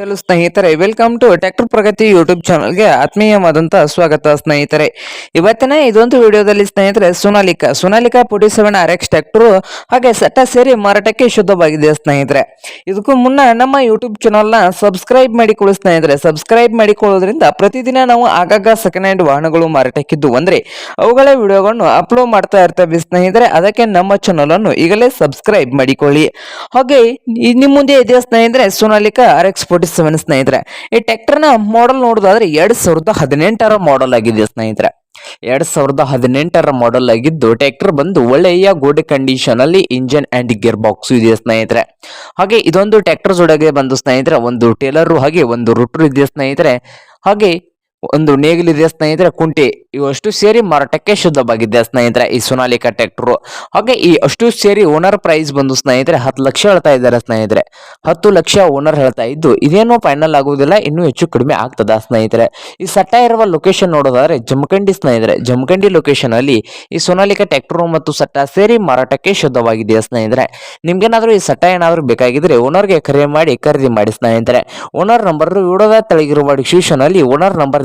Hello ಸ್ನೇಹಿತರೆ welcome to tractor Pragati YouTube ಚಾನಲ್ಗೆ ಆತ್ಮೀಯವಾದಂಥ ಸ್ವಾಗತ, ಸ್ನೇಹಿತರೆ. ಇವತ್ತಿನ ಇದೊಂದು ವಿಡಿಯೋದಲ್ಲಿ ಸ್ನೇಹಿತರೆ, Sonalika. Sonalika forty seven R X tractor ಹಾಗೆ ಸೆಟ್ಟ ಸೇರಿ ಮಾರಾಟಕ್ಕೆ ಶುದ್ಧವಾಗಿದೆ, ಸ್ನೇಹಿತರೆ. ಇದಕ್ಕೂ ಮುನ್ನ ನಮ್ಮ ಯೂಟ್ಯೂಬ್ ಚಾನಲ್ನ ಸಬ್ಸ್ಕ್ರೈಬ್ ಮಾಡಿಕೊಳ್ಳಿ, ಸ್ನೇಹಿತರೆ. ಸಬ್ಸ್ಕ್ರೈಬ್ ಮಾಡಿಕೊಳ್ಳೋದ್ರಿಂದ ಪ್ರತಿದಿನ ನಾವು ಆಗಾಗ ಸೆಕೆಂಡ್ ಹ್ಯಾಂಡ್ ವಾಹನಗಳು ಮಾರಾಟಕ್ಕಿದ್ದು. ಅಂದರೆ, ಅವುಗಳ ವಿಡಿಯೋಗಳನ್ನು ಅಪ್ಲೋಡ್ ಮಾಡ್ತಾ ಇರ್ತೇವೆ, ಸ್ನೇಹಿತರೆ. ಅದಕ್ಕೆ ನಮ್ಮ ಚಾನಲನ್ನು ಈಗಲೇ ಸಬ್ಸ್ಕ್ರೈಬ್ ಮಾಡಿಕೊಳ್ಳಿ. ಹಾಗೆ ನಿಮ್ಮ ಮುಂದೆ ಇದೆ ಸ್ನೇಹಿತರೆ? ಸೋನಾಲಿಕಾ ಆರ್ ಎಕ್ಸ್ ಸೆವೆನ್ ಸ್ನೇಹಿತರೆ. ಈ ಟ್ರ್ಯಾಕ್ಟರ್ನ ಮಾಡೆಲ್ ನೋಡೋದಾದ್ರೆ ಎರಡ್ ಸಾವಿರದ ಹದಿನೆಂಟರ ಮಾಡೆಲ್ ಆಗಿದೆ ಸ್ನೇಹಿತರೆ. ಎರಡ್ ಸಾವಿರದ ಹದಿನೆಂಟರ ಮಾಡೆಲ್ ಆಗಿದ್ದು, ಟ್ರ್ಯಾಕ್ಟರ್ ಬಂದು ಒಳ್ಳೆಯ ಗುಡ್ ಕಂಡೀಷನ್ ಅಲ್ಲಿ ಇಂಜಿನ್ ಅಂಡ್ ಗೇರ್ ಬಾಕ್ಸ್ ಇದೆ ಸ್ನೇಹಿತರೆ. ಹಾಗೆ ಇದೊಂದು ಟ್ರ್ಯಾಕ್ಟರ್ ಜೊಡೆಗೆ ಬಂದು ಸ್ನೇಹಿತರೆ, ಒಂದು ಟೇಲರ್ ಹಾಗೆ ಒಂದು ರುಟ್ರು ಇದೆ ಸ್ನೇಹಿತರೆ. ಹಾಗೆ ಒಂದು ನೇಗಿಲಿದೆ ಸ್ನೇಹಿತರೆ, ಕುಂಟೆ. ಇವಷ್ಟು ಸೇರಿ ಮಾರಾಟಕ್ಕೆ ಶುದ್ಧವಾಗಿದೆ ಸ್ನೇಹಿತರೆ, ಈ ಸೊನಾಲಿಕಾ ಟ್ರ್ಯಾಕ್ಟರ್ ಹಾಗೆ ಈ ಅಷ್ಟು ಸೇರಿ ಓನರ್ ಪ್ರೈಸ್ ಬಂದು ಸ್ನೇಹಿತರೆ, ಹತ್ತು ಲಕ್ಷ ಹೇಳ್ತಾ ಇದ್ದಾರೆ ಸ್ನೇಹಿತರೆ. ಹತ್ತು ಲಕ್ಷ ಓನರ್ ಹೇಳ್ತಾ ಇದ್ದು, ಇದೇನೋ ಫೈನಲ್ ಆಗುವುದಿಲ್ಲ, ಇನ್ನೂ ಹೆಚ್ಚು ಕಡಿಮೆ ಆಗ್ತದ ಸ್ನೇಹಿತರೆ. ಈ ಸಟ್ಟ ಇರುವ ಲೊಕೇಶನ್ ನೋಡೋದಾದ್ರೆ ಜಮಖಂಡಿ ಸ್ನೇಹಿತರೆ. ಜಮಖಂಡಿ ಲೊಕೇಶನ್ ಅಲ್ಲಿ ಈ ಸೊನಾಲಿಕಾ ಟ್ರ್ಯಾಕ್ಟರ್ ಮತ್ತು ಸಟ್ಟ ಸೇರಿ ಮಾರಾಟಕ್ಕೆ ಶುದ್ಧವಾಗಿದೆ ಸ್ನೇಹಿತರೆ. ನಿಮ್ಗೇನಾದ್ರೂ ಈ ಸಟ್ಟ ಏನಾದರೂ ಬೇಕಾಗಿದ್ರೆ ಓನರ್ಗೆ ಕರೆ ಮಾಡಿ, ಖರೀದಿ ಮಾಡಿ ಸ್ನೇಹಿತರೆ. ಓನರ್ ನಂಬರ್ ವಿಡಿಯೋದ ತೆಳಗಿರುವ ಡಿಸ್ಕ್ರಿಪ್ಷನ್ ಅಲ್ಲಿ ಓನರ್ ನಂಬರ್